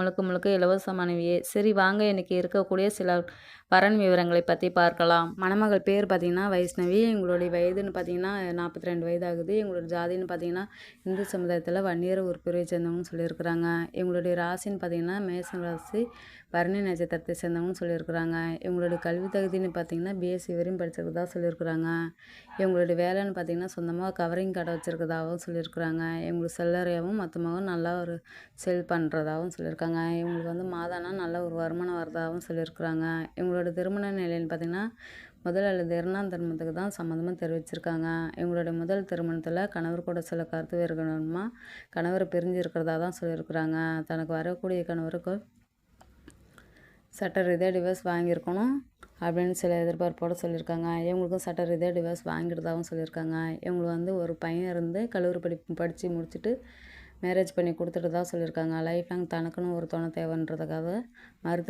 முழுக்க முழுக்க இலவசமானவையே. சரி வாங்க இன்றைக்கி இருக்கக்கூடிய சில வரன் விவரங்களை பற்றி பார்க்கலாம். மணமகள் பேர் பார்த்திங்கன்னா வைஷ்ணவி. எங்களுடைய வயதுன்னு பார்த்திங்கன்னா நாற்பத்தி ரெண்டு வயது ஆகுது எங்களோட ஜாதின்னு பார்த்திங்கன்னா இந்து சமுதாயத்தில் வன்னியர் உறுப்பினரை சேர்ந்தவங்கன்னு சொல்லியிருக்கிறாங்க. எங்களுடைய ராசின்னு பார்த்திங்கன்னா மேசன் ராசி பரணி நட்சத்திரத்தை சேர்ந்தவங்கன்னு சொல்லியிருக்கிறாங்க. எங்களுடைய கல்வி தகுதின்னு பார்த்திங்கன்னா பிஎஸ்சி வரையும் படிச்சிருக்கதா சொல்லியிருக்கிறாங்க. எங்களுடைய வேலைன்னு பார்த்திங்கன்னா சொந்தமாக கவரிங் கடை வச்சுருக்கதாகவும் சொல்லியிருக்கிறாங்க. எங்களுக்கு செல்லறையாகவும் மொத்தமாகவும் நல்லா ஒரு செல் பண்ணுறதாகவும் சொல்லியிருக்காங்க. இவங்களுக்கு வந்து மாதானா நல்ல ஒரு வருமானம் வரதாகவும் சொல்லியிருக்கிறாங்க. இவங்களோட திருமண நிலைன்னு பார்த்திங்கன்னா முதல் அல்லது இரண்டாம் திருமணத்துக்கு தான் சம்மந்தமாக தெரிவிச்சிருக்காங்க. இவங்களுடைய முதல் திருமணத்தில் கணவர் கூட சில கருத்து வேறுகணுமா கணவர் பிரிஞ்சு இருக்கிறதா தான் சொல்லியிருக்கிறாங்க. தனக்கு வரக்கூடிய கணவருக்கு சட்ட ரீதியாக டிவைஸ் வாங்கியிருக்கணும் அப்படின்னு சில எதிர்பார்ப்போடு சொல்லியிருக்காங்க. இவங்களுக்கும் சட்ட ரீதியாக டிவைஸ் வாங்கிடுதாகவும் சொல்லியிருக்காங்க. இவங்களுக்கு வந்து ஒரு பையன் இருந்து கல்லூரி படிப்பு படித்து முடிச்சுட்டு மேரேஜ் பண்ணி கொடுத்துட்டு சொல்லியிருக்காங்க. லைஃப் லாங் தனக்குன்னு ஒரு துணை தேவைன்றதுக்காக மறு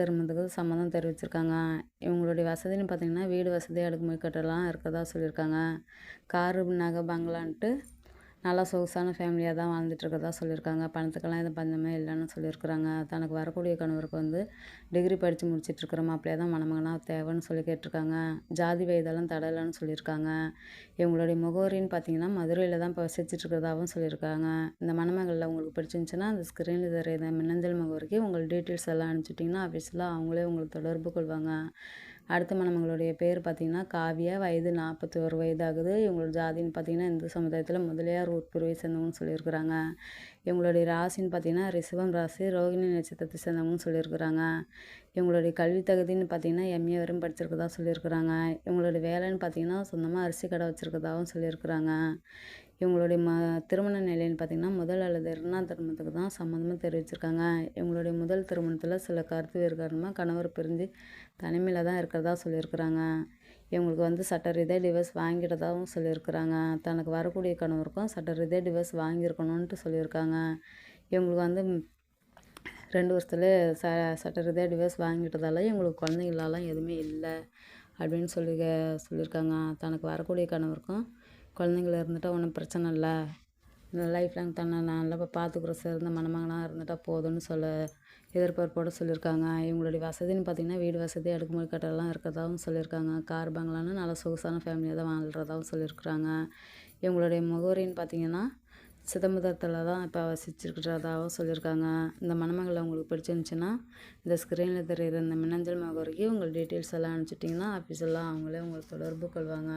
சம்மதம் தெரிவிச்சிருக்காங்க. இவங்களுடைய வசதின்னு பார்த்திங்கன்னா வீடு வசதி அடுக்குமுறை கட்டலாம் இருக்கிறதா சொல்லியிருக்காங்க. காரு நகை பங்களான்ட்டு நல்லா சொகுசான ஃபேமிலியாக தான் வாழ்ந்துட்டுருக்கதா சொல்லியிருக்காங்க. பணத்துக்கெல்லாம் எதுவும் பஞ்சமே இல்லைன்னு சொல்லியிருக்கிறாங்க. தனக்கு வரக்கூடிய கணவருக்கு வந்து டிகிரி படித்து முடிச்சிட்ருக்கிற மாப்பிள்ளையாக தான் மணமகனாக தேவைன்னு சொல்லி கேட்டிருக்காங்க. ஜாதி வயதெல்லாம் தடலைன்னு சொல்லியிருக்காங்க. இவங்களுடைய முகவரின்னு பார்த்தீங்கன்னா மதுரையில் தான் இப்போ வசிச்சிட்ருக்கிறதாகவும் சொல்லியிருக்காங்க. இந்த மணமகளில் உங்களுக்கு பிடிச்சிருந்துச்சுன்னா அந்த ஸ்க்ரீனில் தெரியுது மின்னஞ்சல் முகவரிக்கு உங்கள் டீட்டெயில்ஸ் எல்லாம் அனுப்பிச்சிட்டிங்கன்னா ஆஃபீஸில் அவங்களே உங்களுக்கு தொடர்பு கொள்வாங்க. அடுத்த மணமகளுடைய பேர் பார்த்திங்கன்னா காவியா. வயது நாற்பத்தி ஒரு வயதாகுது. இவங்களோட ஜாதின்னு பார்த்திங்கன்னா இந்து சமுதாயத்தில் முதலியார் உட்பிரிவை சேர்ந்தவங்கன்னு சொல்லியிருக்கிறாங்க. இவங்களுடைய ராசின்னு பார்த்திங்கன்னா ரிஷபம் ராசி ரோகிணி நட்சத்திரத்தை சேர்ந்தவங்கன்னு சொல்லியிருக்கிறாங்க. இவங்களுடைய கல்வி தகுதின்னு பார்த்திங்கன்னா எம்ஏ வரையும் படிச்சிருக்கதா சொல்லியிருக்கிறாங்க. இவங்களுடைய வேலைன்னு பார்த்திங்கன்னா சொந்தமாக அரிசி கடை வச்சுருக்கதாகவும் சொல்லியிருக்கிறாங்க. இவங்களுடைய ம திருமண நிலைன்னு பார்த்திங்கன்னா முதல் அல்லது இரண்டாம் திருமணத்துக்கு தான் சம்மந்தமாக தெரிவிச்சிருக்காங்க. இவங்களுடைய முதல் திருமணத்தில் சில கருத்து வேறு காரணமாக கணவர் பிரிஞ்சு தனிமையில் தான் இருக்கிறதா சொல்லியிருக்கிறாங்க. இவங்களுக்கு வந்து சட்ட ரீதியாக டிவர்ஸ் வாங்கிட்டதாகவும் சொல்லியிருக்கிறாங்க. தனக்கு வரக்கூடிய கணவருக்கும் சட்ட ரீதியாக டிவர்ஸ் வாங்கியிருக்கணுன்ட்டு சொல்லியிருக்காங்க. இவங்களுக்கு வந்து ரெண்டு வருஷத்துல ச சட்ட ரீதியாக டிவர்ஸ் வாங்கிட்டதால இவங்களுக்கு குழந்தைங்களாலாம் எதுவுமே இல்லை அப்படின்னு சொல்லி சொல்லியிருக்காங்க. தனக்கு வரக்கூடிய கணவருக்கும் குழந்தைங்கள இருந்துட்டால் ஒன்றும் பிரச்சனை இல்லை. லைஃப் லாங் தன்னை நல்லா பார்த்துக்குற சிறந்த மணமகனாக இருந்துட்டால் போதும்னு சொல்ல எதிர்பார்ப்போடு சொல்லியிருக்காங்க. இவங்களுடைய வசதின்னு பார்த்திங்கன்னா வீடு வசதி அடுக்குமுறை கட்டலாம் இருக்கிறதாகவும் சொல்லியிருக்காங்க. கார் பங்களான்னு நல்ல சொகுசான ஃபேமிலியாக தான் வாழ்கிறதாகவும் சொல்லியிருக்கிறாங்க. இவங்களுடைய முகவரின்னு பார்த்திங்கன்னா சிதம்பரத்தில் தான் இப்போ வசிச்சிருக்கிறதாகவும் சொல்லியிருக்காங்க. இந்த மணமகளை உங்களுக்கு பிடிச்சிருந்துச்சின்னா இந்த ஸ்க்ரீனில் தெரியுற இந்த மின்னஞ்சல் முகவரிக்கு உங்கள் டீட்டெயில்ஸ் எல்லாம் அனுப்பிச்சிட்டிங்கன்னா ஆஃபீஸெல்லாம் அவங்களே உங்களுக்கு தொடர்பு கொள்வாங்க.